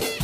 Cool.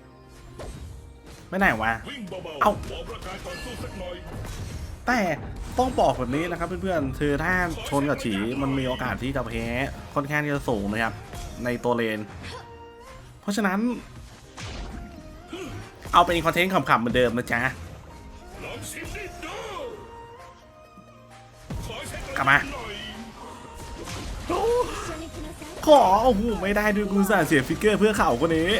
ไม่ไหนวะวิ่งเบาๆเอ้าขอประกาศก่อนสู้สักหน่อยแต่ต้องบอกแบบนี้นะครับเพื่อนๆคือถ้าชนกับฉีมันมีโอกาสที่จะแพ้ค่อนข้างที่จะสูงนะครับ ในตัวเลน เพราะฉะนั้น เอาเป็นคอนเทนต์ขำๆเหมือนเดิมนะจ๊ะลองชิมดิดูขอเช็คกลับมาหน่อยขอโอ้โหไม่ได้ด้วยกูสาห์เสียฟิกเกอร์เพื่อเข่าคนนี้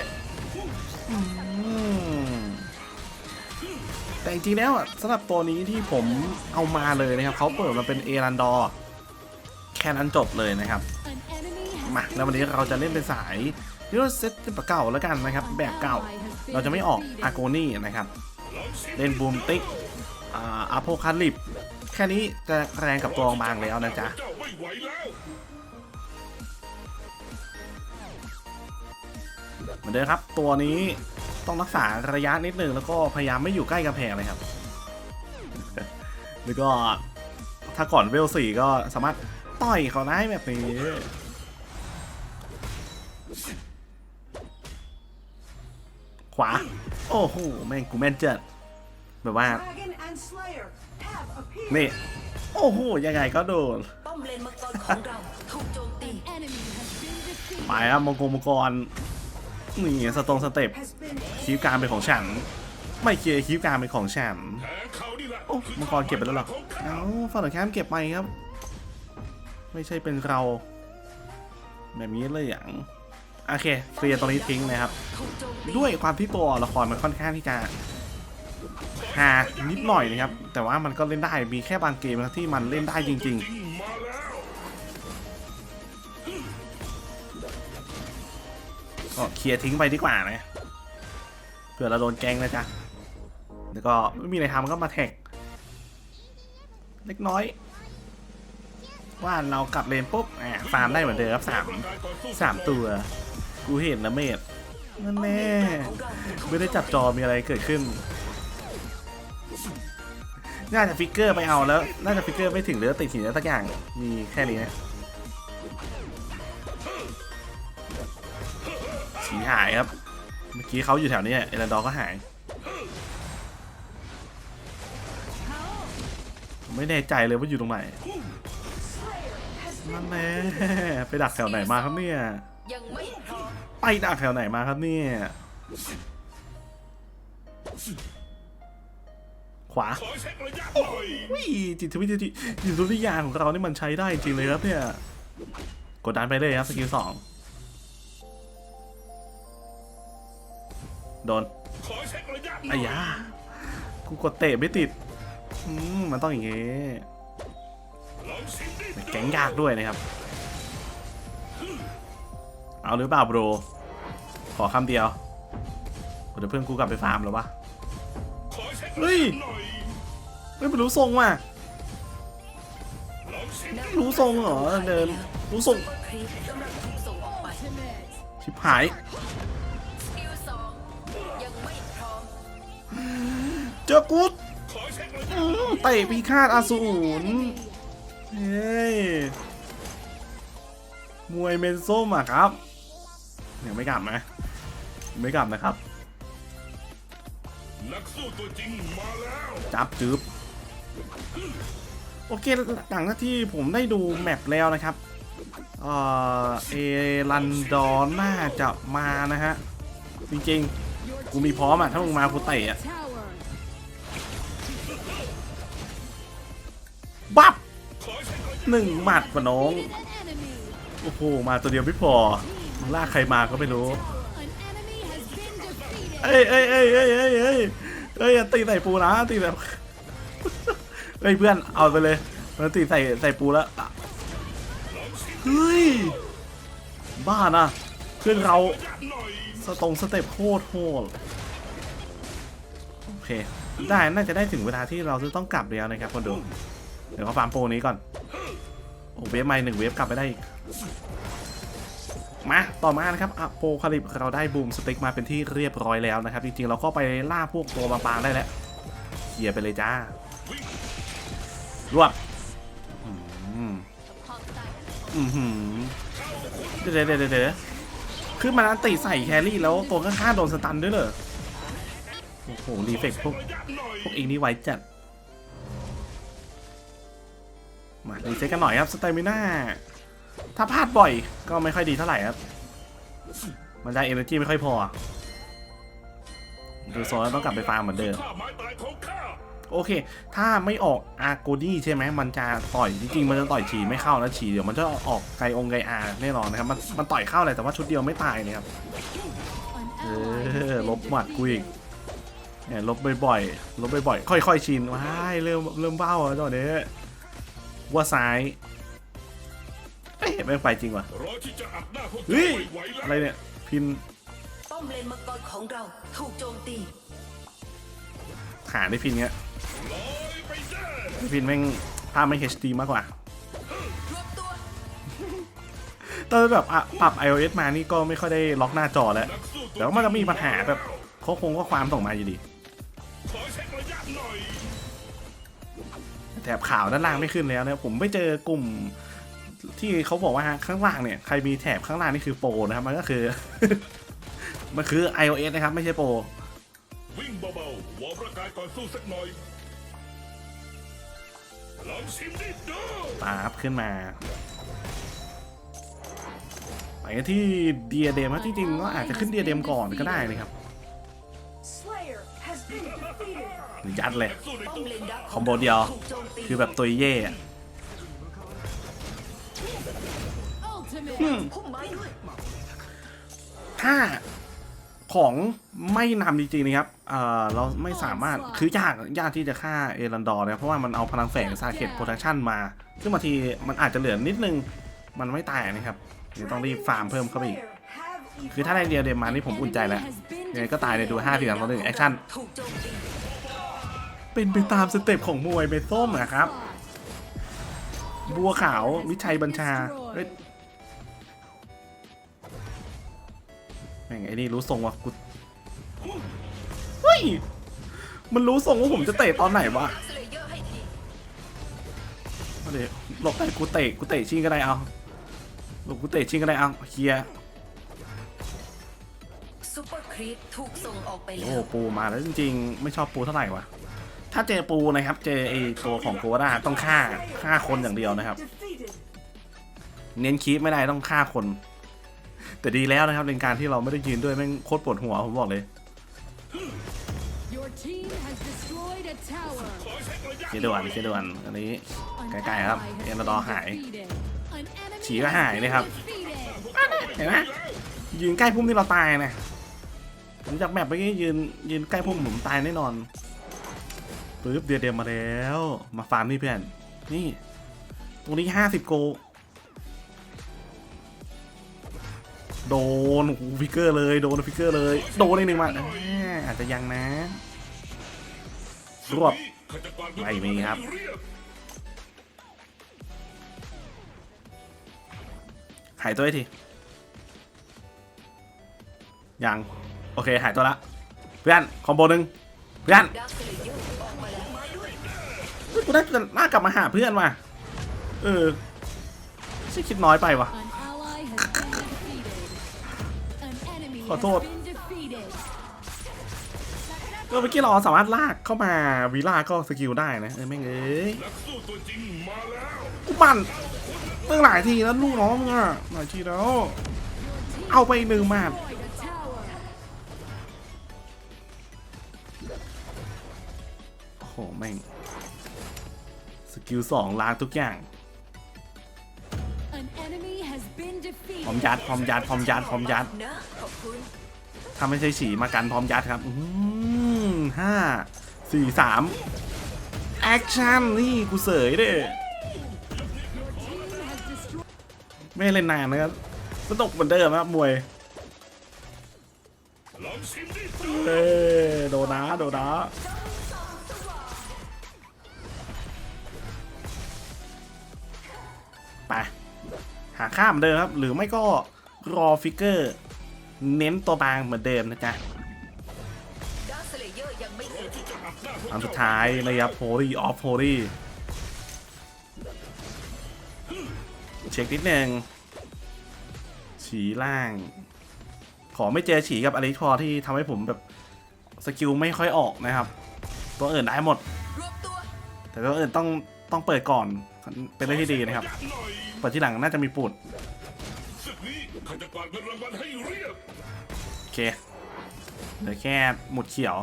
แต่จริงๆแล้วสำหรับตัวนี้ที่ผมเอามาเลยนะครับเขาเปิดมาเป็นเอรันดอร์แค่นั้นจบเลยนะครับมาแล้ววันนี้เราจะเล่นเป็นสายที่เราเซตแบบเก่าแล้วกันนะครับ แบบเก่า เราจะไม่ออกอาโกนี่นะครับ เล่นบูมติกอาโพคาลิป แค่นี้จะแรงกับตัวบางแล้วนะจ๊ะเจ้าเหมือนเดิมครับตัวนี้ ต้องรักษาระยะนิดนึงแล้วก็พยายามไม่อยู่ใกล้กำแพงเลยครับ แล้วก็ถ้าก่อนเวลสี่ก็สามารถต่อยเขาได้แบบนี้ขวา โอ้โห แม่งกูแม่นจัดแบบว่า นี่ โอ้โห ยังไงก็โดนไปครับมังกรมังกรนี่สตรงสเต็ป คีฟการเป็นของฉัน ไม่เคลียร์คีฟการเป็นของฉันโอ้มังกรเก็บไปแล้วหรอเอ้าฝั่งตรงข้ามเก็บไปครับ ไม่ใช่เป็นเรา แบบนี้เลยอย่างโอเคเคลียร์ตรงนี้ทิ้งนะครับ ด้วยความที่ตัวละครมันค่อนข้างที่จะหานิดหน่อยนะครับ แต่ว่ามันก็เล่นได้มีแค่บางเกมนะที่มันเล่นได้จริง ๆก็เคลียร์ทิ้งไปดีกว่านะ ผื่อเราโดนแกงนะจ๊ะแล้วก็ไม่มีอะไรทำก็มาแท็ก เล็กน้อย ว่าเรากลับเลนปุ๊บอ่าฟาร์มได้เหมือนเดิมครับสามสามตัว กูเห็นนะเมดนั่นแน่ไม่ได้จับจอมีอะไรเกิดขึ้น น่าจะฟิกเกอร์ไปเอาแล้ว น่าจะฟิกเกอร์ไม่ถึงหรือติดหินแล้วสักอย่าง มีแค่นี้นะสีหายครับ เมื่อกี้เขาอยู่แถวนี้เอรันดอร์ก็หายผมไม่แน่ใจเลยว่าอยู่ตรงไหนนั่นแน่ไปดักแถวไหนมาครับเนี่ยไปดักแถวไหนมาครับเนี่ยขวาขอเช็คระยะหน่อยวิจิตวิทยาจิตวิทยาของเรานี่มันใช้ได้จริงเลยครับเนี่ย กดดันไปเลยครับสกิลสอง โดนขอเช็คระยะหน่อายากูกดเตะไม่ติดอืมมันต้องอย่างงี้ลองชิมดิแก๊งยากด้วยนะครับ เอาหรือเปล่าโบรขอคำเดียวเดี๋ยวเพื่อนกูกลับไปฟาร์มแล้ววะขอเช็คเฮ้ระยยะหน่อยไม่รู้ทรงว่ะลองชิมดิรู้ทรงเหรอเดินรู้ทรงซุปเปอร์ครีปกำลังถูกส่งออกไปชิบหาย จอกูเช็คระยะอืมเตะปีฆาตอสูรเฮ้ยมวยเมนส้มอะครับยังไม่กลับนะไม่กลับนะครับจับจึบโอเคหลังจากที่ผมได้ดูแมปแล้วนะครับ เออเอรันดอนน่าจะมานะฮะ จริงๆ กูมีพร้อมอะ ถ้ามึงมากูเตะอะ หนึ่งหมัดปะน้อง โอ้โห มาตัวเดียวไม่พอมึงลากใครมาก็ไม่รู้ เอ้ยเอ้ยเอ้ยเอ้ยเอ้ยเอ้ยเอ้ยตีใส่ปูนะตีแบบเฮ้ยเพื่อนเอาไปเลยมันตีใส่ใส่ปูแล้วเฮ้ยบ้านะเพื่อนเราสตรงสเต็ปโคตรโหดโอเคได้น่าจะได้ถึงเวลาที่เราจะต้องกลับแล้วนะครับคนดูเดี๋ยวเขาฟาร์มโปรนี้ก่อน โอ้เวฟใหม่หนึ่งเวฟกลับไปได้อีก มา ต่อมานะครับอโปคาลิปเราได้บูมสติ๊กมาเป็นที่เรียบร้อยแล้วนะครับ จริงๆ เราก็ไปล่าพวกตัวบางๆได้แล้วเคลียไปเลยจ้ารวบอืมเดี๋ยวเดี๋ยวเดี๋ยวเดี๋ยวคือมันอันติใส่แครี่แล้วตัวข้างๆโดนสตันด้วยเหรอ โอ้โหรีเฟกพวกพวกเองนี่ไว้จัด มารีเซ็ตกันหน่อยครับสเตมิน่าถ้าพลาดบ่อยก็ไม่ค่อยดีเท่าไหร่ครับ มันได้เอเนอร์จีไม่ค่อยพอ ดูโซนแล้วต้องกลับไปฟาร์มเหมือนเดิม โอเค ถ้าไม่ออกอาร์โกดี้ใช่ไหมมันจะต่อยจริงๆ มันจะต่อยฉีไม่เข้านะฉีเดี๋ยวมันจะออกไกองไกอาแน่นอนนะครับ มันมันต่อยเข้าเลยแต่ว่าชุดเดียวไม่ตายนะครับ เออลบหมัดกูอีกเนี่ยลบบ่อยๆลบบ่อยๆค่อยๆชินว้ายเริ่มเริ่มเบ้าแล้วตอนนี้ ว่าซ้ายเอ๊ะไม่งไปจริงว่ะรอที่จะอัดหน้าพวกเฮ้เจ้ายไม่ไหวแล้วอะไรเนี่ย พินป้อมเลนมังกรของเราถูกโจมตีหาได้พินเงี้ยลอยไปเด้อได้พินแม่งภาพไม่ HD มากกว่ารวบตัวตอนแบบอะปรับ iOS มานี่ก็ไม่ค่อยได้ล็อกหน้าจอแล้วนักสู้ตัวแต่ว่ามันจะมีปัญหาแบบเขาคงก็ความส่งมาอยู่ดี แถบข่าวด้านล่างไม่ขึ้นแล้วนี่ยผมไปเจอกลุ่มที่เขาบอกว่าข้างล่างเนี่ยใครมีแถบข้างล่างนี่คือโปรนะครับ มันก็คือ มันคือ iOS นะครับ ไม่ใช่โปรวิ่งเบาๆวอร์มร่างกายก่อนสู้สักหน่อยลองชิมดิดูปาบขึ้นมาไปที่เดียเดมที่จริงก็อาจจะขึ้นเดียเดมก่อนก็ได้นะครับ ยัดเลยสู้ในป้อตัมวเลนดักคอมโบเดียวถูกโจมตีคือแบบตัวเย่อะ ultimate. พุ่มไม้ด้วยถ้าของไม่นำจริงๆนะครับเอ่อเราไม่สามารถ คือยากยากที่จะฆ่าเอรันดอร์นะครับเพราะว่ามันเอาพลังแฝงซาเกตโปรดักชันมา ซึ่งบางทีมันอาจจะเหลือนิดนึง มันไม่ตายนะครับ เดี๋ยวต้องรีบฟาร์มเพิ่มเข้าไปอีก Slayer have คือถ้าได้เดียเดมมานี่ผมอุ่นใจแล้วยังไงก็ตายในดู5ทีหลังตอนหนึ่งแอคชั่นถูกโจมตี เป็นไปตามสเต็ปของมวยเมส้มนะครับ บัวขาววิชัยบัญชาเฮ้ยแม่งไอ้นี่รู้ทรงว่ะกูเฮ้ยมันรู้ทรงว่าผมจะเตะตอนไหนวะสเลเยอร์ให้ทีเอาดี๋ยวหลบได้กูเตะกูเตะชิงก็ได้เอาหลบกูเตะชิงก็ได้เอาเคลียร์ซูเปอร์ครีปถูกส่งออกไปแล้โอ้วปูมาแล้วจริงๆ ไม่ชอบปูเท่าไหร่วะ ถ้าเจอปูนะครับ เจอไอตัวของโกด้าต้องฆ่าฆ่าคนอย่างเดียวนะครับ เน้นคีปไม่ได้ต้องฆ่าคน แต่ดีแล้วนะครับในการที่เราไม่ได้ยืนด้วยแม่งโคตรปวดหัวผมบอกเลยเช็คระยะเจดวนเจดวนอันนี้ใกล้ๆครับเอ็นดอหายฉีก็หายนะครับเห็นไหมยืนใกล้พุ่มที่เราตายนะผมจากแมปเมื่อกี้ยืนยืนใกล้พุ่มผมตายแน่นอน ปึ๊บเดียเดียมาแล้ว มาฟาร์มนี่เพื่อน นี่ ตรงนี้ห้าสิบโก โดนฟิกเกอร์เลย โดนฟิกเกอร์เลย โดนอีกหนึ่งมาอาจจะยังนะรวบไม่มีครับเยบหายตัวไอ้ที ยัง โอเค หายตัวละ เพื่อน คอมโบหนึ่งเพื่อน เฮ้ยกูได้หน้ากลับมาหาเพื่อนว่ะ เออใช่คิดน้อยไปว่ะ An ally has been defeated. An enemy ขอ has โทษ been defeated. ก็เมื่อกี้เราสามารถลากเข้ามาวีล่าก็สกิลได้นะเออแม่งเอ้ยนักสู้ตัวจริงมาแล้วกูปั่นตั้งหลายทีแล้วลูกน้องมึงอะหลายทีแล้ว เอาไปอีกหนึ่งหมาด Destroyed a tower. โอ้โหแม่ง สกิลสองล้างทุกอย่าง An enemy has been พร้อม defeated. ยัดพร้อมยัดพร้อมยัดพร้อมยัดนะขอบคุณถ้าไม่ใช่ฉีมากันพร้อมยัดครับอืมห้าสี่สามแอคชั่นนี่กูเสยเด้ Your team has destroyed. ไม่ได้เล่นนานนะครับสนุกเหมือนเดิมครับมวยลองชิมดิเอ้ยโดนนะโดนนะาข้ามเดิมครับ หรือไม่ก็รอฟิกเกอร์ เน้นตัวบางเหมือนเดิมนะจ๊ะอันสุดท้ายนะครับโพลีออฟโพลีเช็คนิดนึงฉีล่าง ขอไม่เจอฉีกับอลิพอที่ทำให้ผมแบบสกิลไม่ค่อยออกนะครับ ตัวอื่นได้หมด แต่ตัวอื่นต้องต้องเปิดก่อน เป็นเรื่องที่ดีนะครับยัดหน่อยเปิดที่หลังน่าจะมีปูดศึกนี้ข้าจะกวาดเงินรางวัลให้เรียบโอเคเหลือแค่หมุดเขียว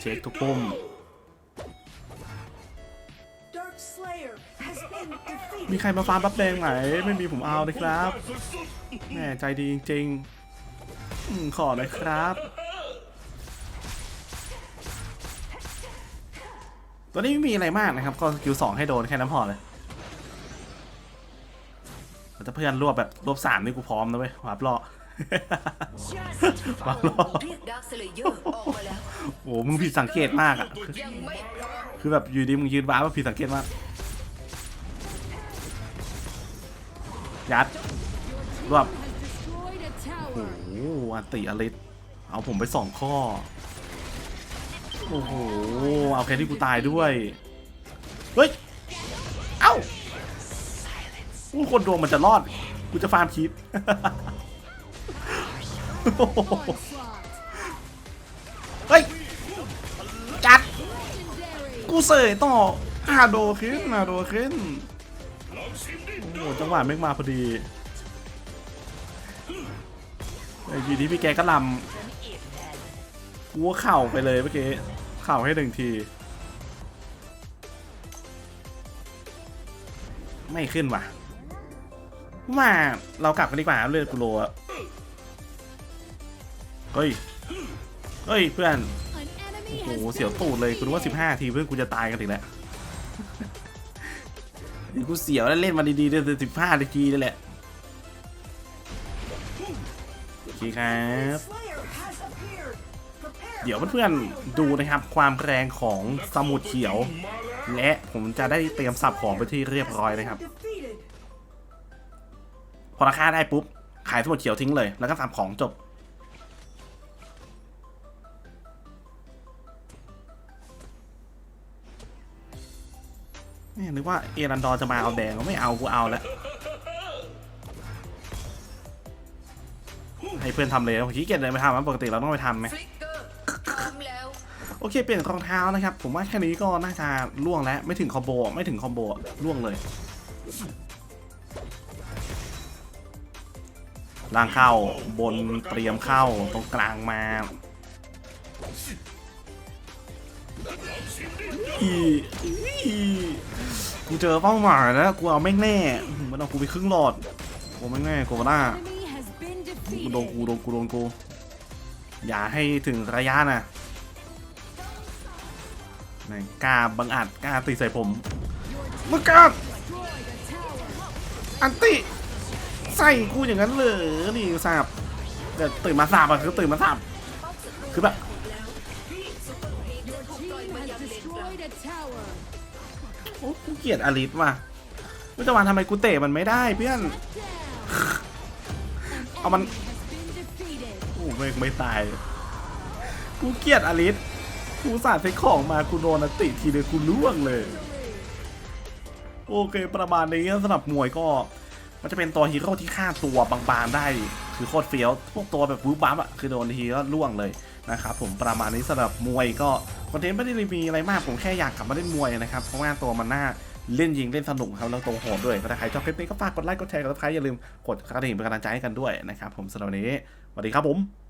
เช็คทุกปุ่มมีใครมาฟาร์มบัฟแดงไหม ไม่มีผมเอาเลยครับแม่ใจดีจริงๆขอหน่อยครับ ตัวนี้ไม่มีอะไรมากนะครับ ก็สกิลสองให้โดนแค่น้ำพอเลยแต่ถ้าเพื่อนรวบแบบรวบสามนี่กูพร้อมนะเว้ยวาร์ปล่อวาร์ปล่อเรียกดาร์สเลเยอร์ออกมาแล้วโอ้โหมึงผิดสังเกตมากอะ คือแบบอยู่ดีมึงยืนว้าร์ปมาผิดสังเกตมาก ยัดรวบโอ้โหอันติอลิสเอาผมไปสองข้อ โอ้โห เอาแค่ที่กูตายด้วย เฮ้ย เอ้าอู้คนดวงมันจะรอด กูจะฟาร์มคีป Onslaught. เฮ้ย จัด กูเสยต่ออาโดขึ้นอาโดขึ้น โอ้โห จังหวะแม่งมาพอดีไอ้ทีนี้พี่แกก็ลำ กูว่าเข่าไปเลยเมื่อกี้ เข่าให้หนึ่งที ไม่ขึ้นว่ะ ว่าเรากลับกันดีกว่าเลือดกูโลอะเฮ้ย เฮ้ยเพื่อน โอ้โห เสียวตูดเลยกูนึกว่า15ทีเพื่อนกูจะตายกันอีกแล้วนี่กูเสียวแล้วเล่นมาดีๆเดือนสิบห้านาทีนี่แหละโอเคครับ เดี๋ยวเพื่อนๆดูนะครับความแรงของสมุดเขียว และผมจะได้เตรียมสับของไปที่เรียบร้อยนะครับ พอราคาได้ปุ๊บ ขายสมุดเขียวทิ้งเลย แล้วก็สับของจบนี่นึกว่าเอรันดอร์จะมาเอาแดงก็ไม่เอากูเอาแล้วให้เพื่อนทำเลยผมขี้เกียจเลยไปทำมันปกติเราต้องไปทำไหม โอเค เปลี่ยนรองเท้านะครับ ผมว่าแค่นี้ก็น่าจะล่วงแล้วไม่ถึงคอมโบไม่ถึงคอมโบล่วงเลยล่างเข้าบนเตรียมเข้าตรงกลางมาอีอีกูเจอเป้าหมายแล้วกูเอาแม่งแน่อื้อหือมันเอากูไปครึ่งหลอดกูแม่งแน่กูหน้า enemy has been กูโดน defeated. กูโดนกูโดนกูอย่าให้ถึงระยะนะ แม่งกล้าบังอาจกล้าตีใส่ผมมึงกล้าอันติใส่กูอย่างนั้นเลยนี่สาบแต่ตื่นมาสาบอะคือตื่นมาสาบคือแบบโอ้กูเกลียดอลิสว่ะไม่จะมาทำไมกูเตะมันไม่ได้เพื่อน Shut down. An Ông anh- enemy has been defeated. โอ้ไม่ไม่ตาย กูเกลียดอลิส กูสาดใส่ของมากูโดนอันติทีเดียวกูล่วงเลย โอเคประมาณนี้สำหรับมวยก็ มันจะเป็นตัวฮีโร่ที่ฆ่าตัวบางๆได้ คือโคตรเฟี้ยวพวกตัวแบบวูบบัมอะคือโดนทีก็ล่วงเลยนะครับผมประมาณนี้สำหรับมวยก็คอนเทนต์ไม่ได้มีอะไรมากผมแค่อยากกลับมาเล่นมวยนะครับเพราะว่าตัวมันน่าเล่นยิงเล่นสนุกครับแล้วตัวโหดด้วยถ้าใครชอบคลิปนี้ก็ฝากกดไลค์กดแชร์กดติดตามอย่าลืมกดกระดิ่งเป็นกำลังใจให้กันด้วยนะครับผมสำหรับวันนี้สวัสดีครับผม